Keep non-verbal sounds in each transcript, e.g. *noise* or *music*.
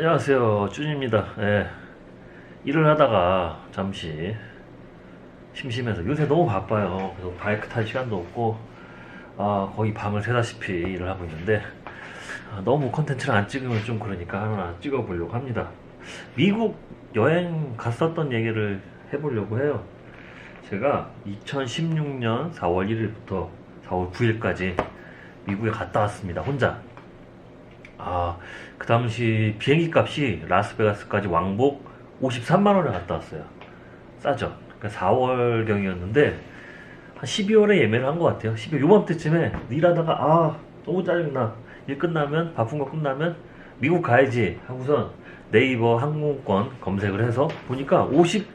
안녕하세요. 쭈입니다. 예, 일을 하다가 잠시 심심해서 요새 너무 바빠요. 그래서 바이크 탈 시간도 없고 아, 거의 밤을 새다시피 일을 하고 있는데 아, 너무 컨텐츠를 안 찍으면 좀 그러니까 하나 찍어보려고 합니다. 미국 여행 갔었던 얘기를 해보려고 해요. 제가 2016년 4월 1일부터 4월 9일까지 미국에 갔다 왔습니다. 혼자 아, 그 당시 비행기 값이 라스베가스까지 왕복 53만원에 갔다 왔어요. 싸죠? 그러니까 4월경이었는데, 한 12월에 예매를 한 것 같아요. 12월 요맘때쯤에 일하다가, 아, 너무 짜증나. 일 끝나면, 바쁜 거 끝나면, 미국 가야지. 하고선 네이버 항공권 검색을 해서 보니까 50,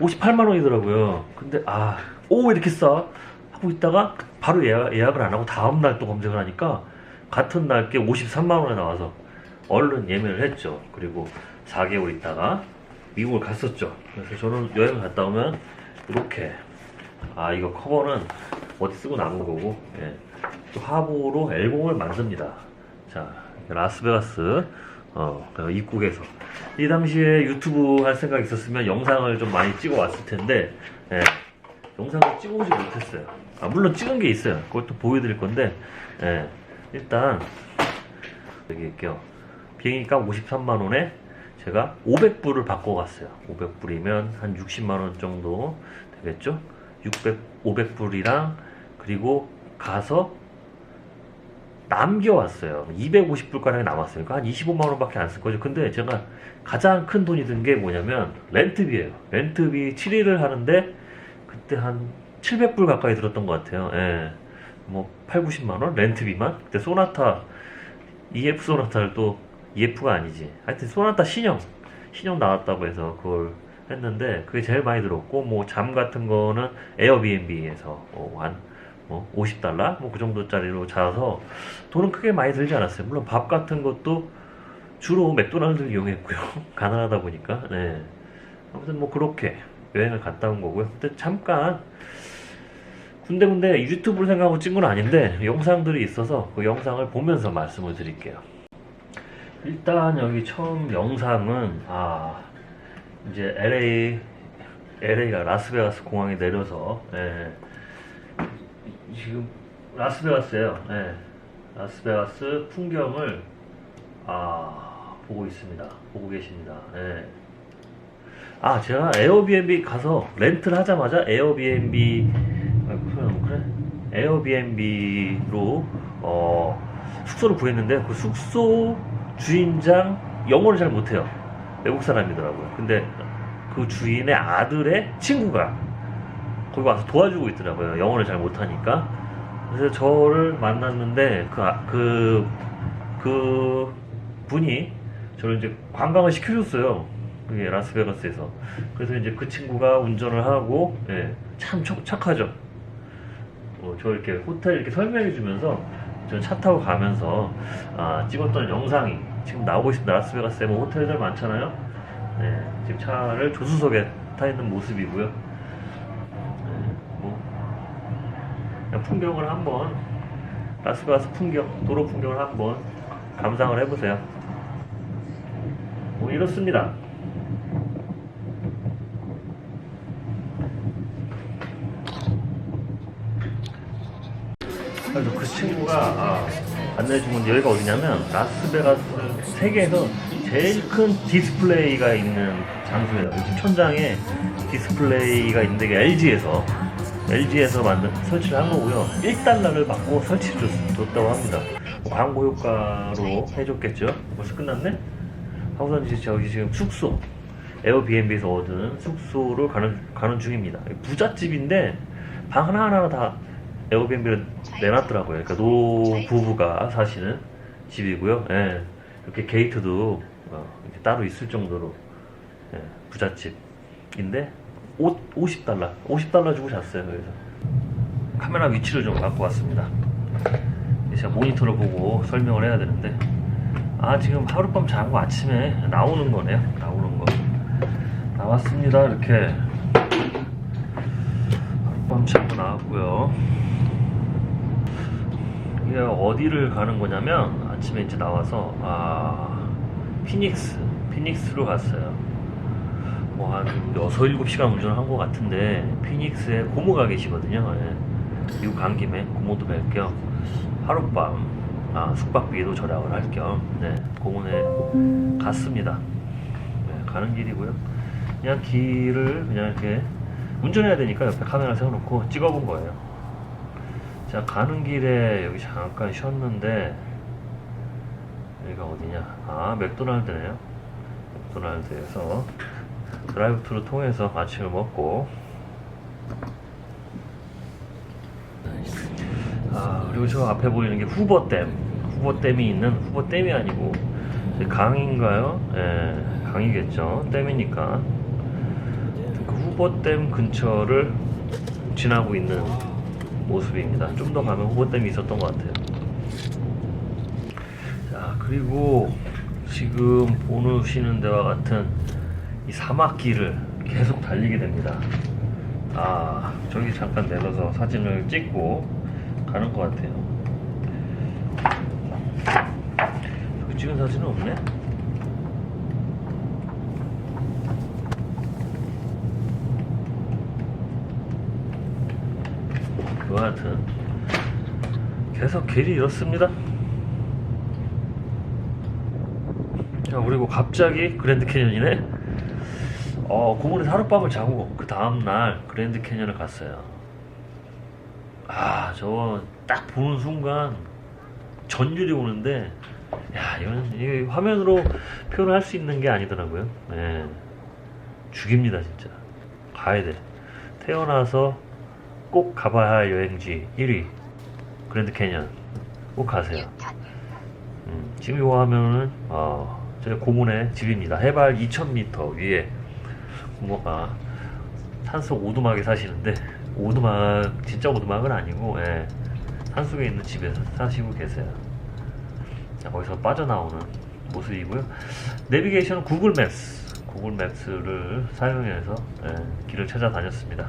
58만원이더라고요. 근데, 아, 오, 왜 이렇게 싸? 하고 있다가 바로 예약, 예약을 안 하고 다음날 또 검색을 하니까 같은 날께 53만 원에 나와서 얼른 예매를 했죠. 그리고 4개월 있다가 미국을 갔었죠. 그래서 저는 여행을 갔다 오면 이렇게 아 이거 커버는 어디 쓰고 남은 거고 예. 또 화보로 앨범을 만듭니다. 자 라스베가스 어, 그 입국에서 이 당시에 유튜브 할 생각이 있었으면 영상을 좀 많이 찍어 왔을 텐데 예. 영상을 찍어오지 못했어요. 아, 물론 찍은 게 있어요. 그것도 보여드릴 건데 예. 일단 여기 할게요. 비행기값 53만 원에 제가 500불을 바꿔 갔어요. 500불이면 한 60만 원 정도 되겠죠? 600, 500불이랑 그리고 가서 남겨왔어요. 250불 가량이 남았어요. 그러니까 한 25만 원 밖에 안 쓸 거죠. 근데 제가 가장 큰 돈이 든 게 뭐냐면 렌트비예요. 렌트비 7일을 하는데 그때 한 700불 가까이 들었던 것 같아요. 예. 뭐 8, 90만 원 렌트비만. 그때 소나타 EF 소나타를 또 EF가 아니지. 하여튼 소나타 신형 신형 나왔다고 해서 그걸 했는데 그게 제일 많이 들었고 뭐 잠 같은 거는 에어비앤비에서 뭐한 뭐 50달러 뭐 그 정도짜리로 자서 돈은 크게 많이 들지 않았어요. 물론 밥 같은 것도 주로 맥도날드를 이용했고요. *laughs* 가난하다 보니까. 네. 아무튼 뭐 그렇게 여행을 갔다 온 거고요. 근데 잠깐 군데군데 유튜브를 생각하고 찍은 건 아닌데 영상들이 있어서 그 영상을 보면서 말씀을 드릴게요. 일단 여기 처음 영상은 아 이제 LA LA가 라스베가스 공항에 내려서 예, 지금 라스베가스예요. 예, 라스베가스 풍경을 아 보고 있습니다. 보고 계십니다. 예. 아 제가 에어비앤비 가서 렌트를 하자마자 에어비앤비 아이고 소리 너무 그래 에어비앤비로 어 숙소를 구했는데 그 숙소 주인장 영어를 잘 못해요. 외국 사람이더라고요. 근데 그 주인의 아들의 친구가 거기 와서 도와주고 있더라고요. 영어를 잘 못하니까. 그래서 저를 만났는데 그, 아- 그, 그 분이 저를 이제 관광을 시켜줬어요. 그게 라스베가스에서. 그래서 이제 그 친구가 운전을 하고 예, 참 착- 착하죠 어, 저 이렇게 호텔 이렇게 설명해 주면서 저는 차 타고 가면서 아, 찍었던 영상이 지금 나오고 있습니다. 라스베가스에 뭐 호텔들 많잖아요. 네, 지금 차를 조수석에 타 있는 모습이고요. 네, 뭐 풍경을 한번 라스베가스 풍경, 도로 풍경을 한번 감상을 해보세요. 뭐 이렇습니다. 그래서 그 친구가 아, 안내해 준 건데 여기가 어디냐면 라스베가스 세계에서 제일 큰 디스플레이가 있는 장소예요. 지금 천장에 디스플레이가 있는데 이게 LG에서 LG에서 만든 설치를 한 거고요. 1달러를 받고 설치를 줬, 줬다고 합니다. 뭐 광고 효과로 해줬겠죠. 벌써 끝났네? 하고선 이제 저기 지금 숙소 에어비앤비에서 얻은 숙소로 가는 가는 중입니다. 부잣집인데 방 하나하나 다 에어비앤비를 내놨더라고요. 그러니까 노 부부가 사시는 집이고요. 예. 이렇게 게이트도 어, 이렇게 따로 있을 정도로 예, 부잣집인데 옷 50달러, 50달러 주고 잤어요. 그래서 카메라 위치를 좀 갖고 왔습니다. 제가 모니터를 보고 설명을 해야 되는데 아 지금 하룻밤 자고 아침에 나오는 거네요. 나오는 거 나왔습니다. 이렇게 하룻밤 자고 나왔고요. 이게 어디를 가는 거냐면 아침에 이제 나와서 아 피닉스, 피닉스로 갔어요. 뭐 한 6, 7시간 운전한 것 같은데 피닉스에 고모가 계시거든요. 예. 미국 간 김에 고모도 뵐 겸 하룻밤 아, 숙박비도 절약을 할겸 네, 고모네 갔습니다. 네, 가는 길이고요. 그냥 길을 그냥 이렇게 운전해야 되니까 옆에 카메라 세워놓고 찍어본 거예요. 자 가는 길에 여기 잠깐 쉬었는데 여기가 어디냐? 아 맥도날드네요. 맥도날드에서 드라이브트루 통해서 아침을 먹고 아 그리고 저 앞에 보이는 게 후보댐 후보댐이 있는 후보댐이 아니고 강인가요? 예 강이겠죠 댐이니까 그 후보댐 근처를 지나고 있는 모습입니다. 좀 더 가면 후보댐이 있었던 것 같아요. 자 그리고 지금 보시는 데와 같은 이 사막길을 계속 달리게 됩니다. 아 저기 잠깐 내려서 사진을 찍고 가는 것 같아요. 저기 찍은 사진은 없네 여하튼 계속 길이 이렇습니다. 자 그리고 갑자기 그랜드 캐년이네. 어 고문에서 하룻밤을 자고 그 다음날 그랜드 캐년을 갔어요. 아 저거 딱 보는 순간 전율이 오는데 야 이건 이 화면으로 표현할 수 있는 게 아니더라고요. 예 죽입니다 진짜. 가야 돼. 태어나서 꼭 가봐야 할 여행지 1위 그랜드 캐년 꼭 가세요 음, 지금 요 화면은 어, 저희 고문의 집입니다. 해발 2,000m 위에 부모가 산속 오두막에 사시는데 오두막 진짜 오두막은 아니고 예, 산속에 있는 집에서 사시고 계세요. 자, 거기서 빠져나오는 모습이고요. 내비게이션은 구글 맵스, 구글 맵스를 사용해서 예, 길을 찾아다녔습니다.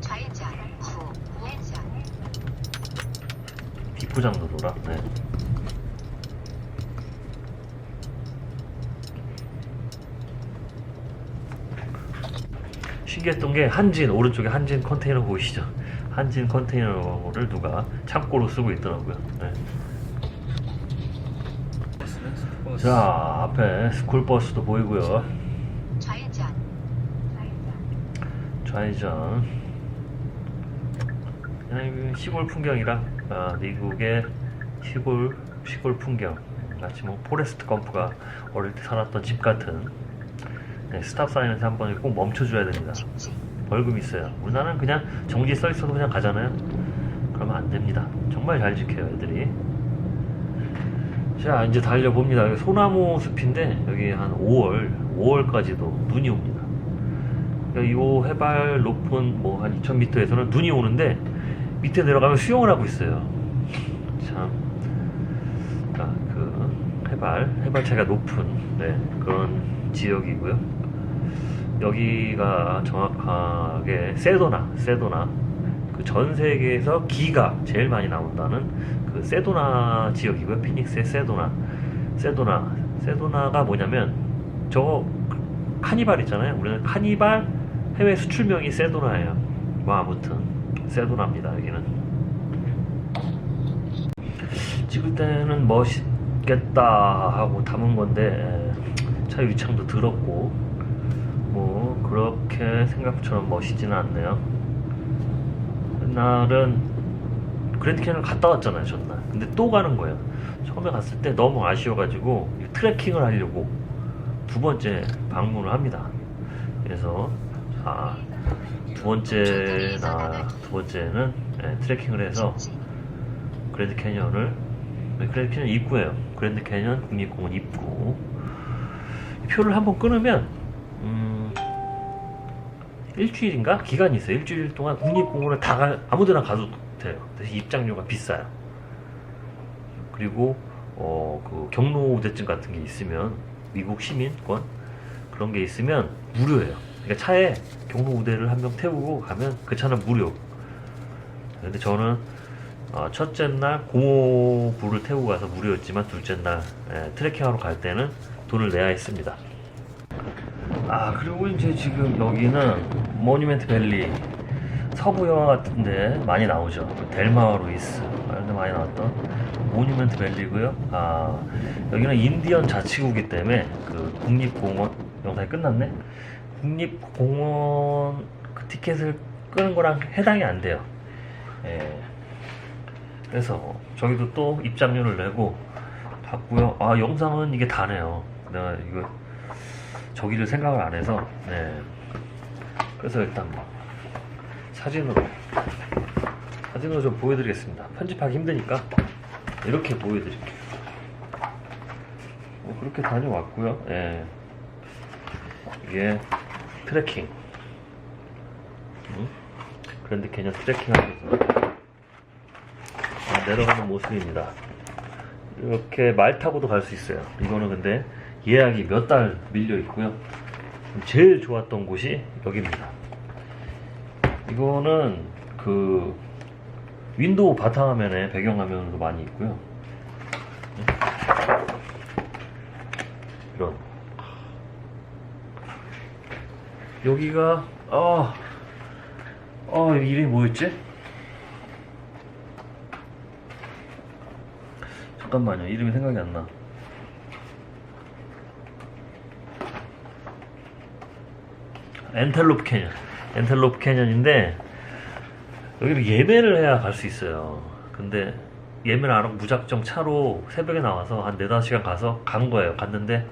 좌회전 후 우회전 비포장도 돌아. 네. 신기했던 게 한진 오른쪽에 한진 컨테이너 보이시죠? 한진 컨테이너를 누가 창고로 쓰고 있더라고요. 네. 자 앞에 스쿨버스도 보이고요. 좌회전 좌회전. 그냥 시골 풍경이라 아, 미국의 시골 시골 풍경 마치 뭐 포레스트 검프가 어릴 때 살았던 집 같은 네, 스탑 사인에서 한번꼭 멈춰줘야 됩니다. 벌금 있어요. 우리나라는 그냥 정지 써 있어도 그냥 가잖아요. 그러면 안 됩니다. 정말 잘 지켜요, 애들이. 자, 이제 달려봅니다. 여기 소나무 숲인데 여기 한 5월, 5월까지도 눈이 옵니다. 그러니까 이 해발 높은 뭐 한 2,000m에서는 눈이 오는데 밑에 내려가면 수영을 하고 있어요. 참, 그러니까 그 해발, 해발 차이가 높은 네, 그런 지역이고요. 여기가 정확하게 세도나, 세도나 그 전 세계에서 기가 제일 많이 나온다는 그 세도나 지역이고요. 피닉스의 세도나, 세도나, 세도나가 뭐냐면 저 카니발 있잖아요. 우리는 카니발 해외 수출명이 세도나예요. 뭐 아무튼 세도나입니다. 여기는 찍을 때는 멋있겠다 하고 담은 건데 차 유창도 더럽고 뭐 그렇게 생각처럼 멋있지는 않네요. 옛날은 그랜드 캐니언 갔다 왔잖아요 전날. 근데 또 가는 거예요. 처음에 갔을 때 너무 아쉬워가지고 트레킹을 하려고 두 번째 방문을 합니다. 그래서 아, 두 번째나 두 번째는 예, 트레킹을 해서 그랜드 캐니언을 네, 그랜드 캐니언 입구예요. 그랜드 캐니언 국립공원 입구. 이 표를 한번 끊으면 음, 일주일인가 기간이 있어요. 일주일 동안 국립공원을 다 가, 아무데나 가도 돼요. 대신 입장료가 비싸요. 그리고 어, 그 경로 우대증 같은 게 있으면 미국 시민권 그런 게 있으면 무료예요. 그러니까 차에 경로 우대를 한 명 태우고 가면 그 차는 무료. 근데 저는 어, 첫째 날 고모부를 태우고 가서 무료였지만 둘째 날 예, 트레킹하러 갈 때는 돈을 내야 했습니다. 아 그리고 이제 지금 여기는 모뉴멘트 밸리 서부 영화 같은데 많이 나오죠. 그 델마 루이스 이런 데 많이 나왔던 모뉴멘트 밸리고요. 아 여기는 인디언 자치구이기 때문에 그 국립공원 영상이 끝났네. 국립공원 그 티켓을 끄는 거랑 해당이 안 돼요. 예. 그래서 저기도 또 입장료를 내고 봤고요. 아 영상은 이게 다네요. 내가 이거 저기를 생각을 안 해서 네. 그래서 일단 뭐 사진으로 사진으로 좀 보여드리겠습니다. 편집하기 힘드니까 이렇게 보여드릴게요. 뭐 그렇게 다녀왔고요. 예. 이게 트레킹. 음? 그런데 그냥 트레킹 하면서 아, 내려가는 모습입니다. 이렇게 말 타고도 갈 수 있어요. 이거는 근데 예약이 몇 달 밀려 있고요. 제일 좋았던 곳이 여기입니다. 이거는 그 윈도우 바탕화면에 배경화면으로 많이 있고요. 여기가 아, 아 이름이 뭐였지? 잠깐만요 이름이 생각이 안 나. 엔텔로프 캐년. 엔텔로프 캐년인데 여기를 예매를 해야 갈 수 있어요. 근데 예매를 안 하고 무작정 차로 새벽에 나와서 한 4, 5시간 가서 간 거예요. 갔는데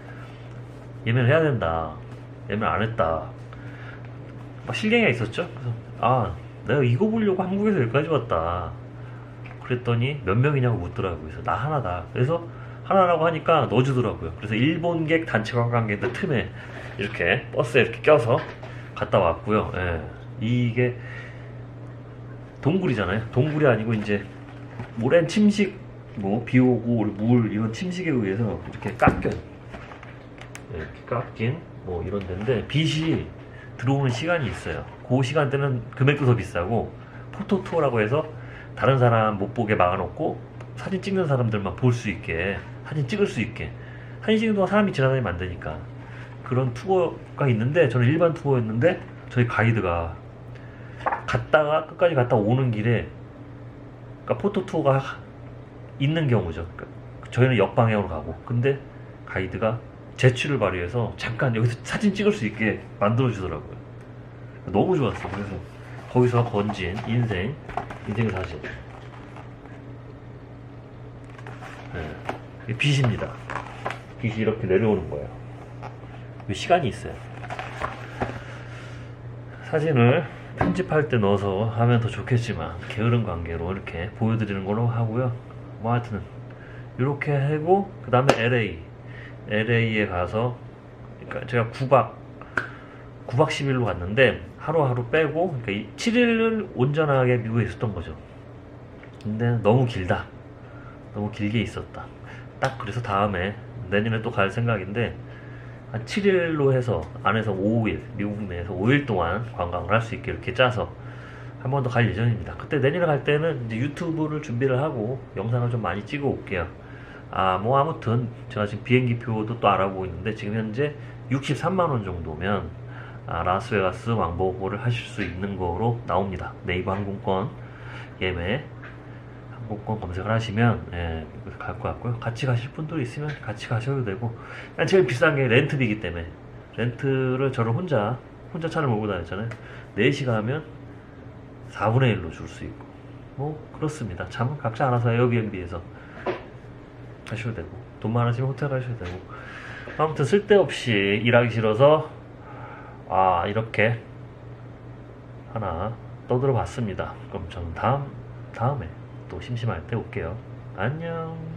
예매를 해야 된다. 예매를 안 했다. 막 실갱이가 있었죠. 그래서 아 내가 이거 보려고 한국에서 여기까지 왔다. 그랬더니 몇 명이냐고 묻더라고요. 그래서 나 하나다. 그래서 하나라고 하니까 넣어주더라고요. 그래서 일본객 단체 관광객들 틈에 이렇게 버스에 이렇게 껴서 갔다 왔고요. 예. 이게 동굴이잖아요. 동굴이 아니고 이제 오랜 침식, 뭐 비 오고 물 이런 침식에 의해서 이렇게 깎여 예, 이렇게 깎인 뭐 이런 데인데 빛이 들어오는 시간이 있어요. 그 시간대는 금액도 더 비싸고 포토 투어라고 해서 다른 사람 못 보게 막아놓고 사진 찍는 사람들만 볼 수 있게 사진 찍을 수 있게 한 시간 동안 사람이 지나다니면 안 되니까 그런 투어가 있는데 저는 일반 투어였는데 저희 가이드가 갔다가 끝까지 갔다 오는 길에 그러니까 포토 투어가 있는 경우죠. 그러니까 저희는 역방향으로 가고 근데 가이드가 재치를 발휘해서 잠깐 여기서 사진 찍을 수 있게 만들어 주더라고요. 너무 좋았어. 그래서 거기서 건진 인생 인생 사진. 네. 빛입니다. 빛이 이렇게 내려오는 거예요. 이 시간이 있어요. 사진을 편집할 때 넣어서 하면 더 좋겠지만 게으른 관계로 이렇게 보여드리는 걸로 하고요. 뭐 하여튼 이렇게 하고 그 다음에 LA LA에 가서 그러니까 제가 9박 9박 10일로 갔는데 하루하루 빼고 그러니까 7일을 온전하게 미국에 있었던 거죠. 근데 너무 길다. 너무 길게 있었다. 딱 그래서 다음에 내년에 또 갈 생각인데 한 7일로 해서 안에서 5일 미국 내에서 5일 동안 관광을 할 수 있게 이렇게 짜서 한 번 더 갈 예정입니다. 그때 내년에 갈 때는 이제 유튜브를 준비를 하고 영상을 좀 많이 찍어 올게요. 아, 뭐 아무튼 제가 지금 비행기 표도 또 알아보고 있는데 지금 현재 63만 원 정도면 아, 라스베가스 왕복을 하실 수 있는 거로 나옵니다. 네이버 항공권 예매 항공권 검색을 하시면 예, 갈것 같고요. 같이 가실 분들 있으면 같이 가셔도 되고 제일 비싼 게 렌트비기 때문에 렌트를 저를 혼자 혼자 차를 몰고 다녔잖아요. 4시간 하면 4분의 1로 줄 수 있고 뭐 그렇습니다. 참 각자 알아서 에어비앤비에서 하셔도 되고 돈 많으시면 호텔 가셔도 되고 아무튼 쓸데없이 일하기 싫어서 아 이렇게 하나 떠들어 봤습니다. 그럼 저는 다음 다음에 또 심심할 때 올게요. 안녕.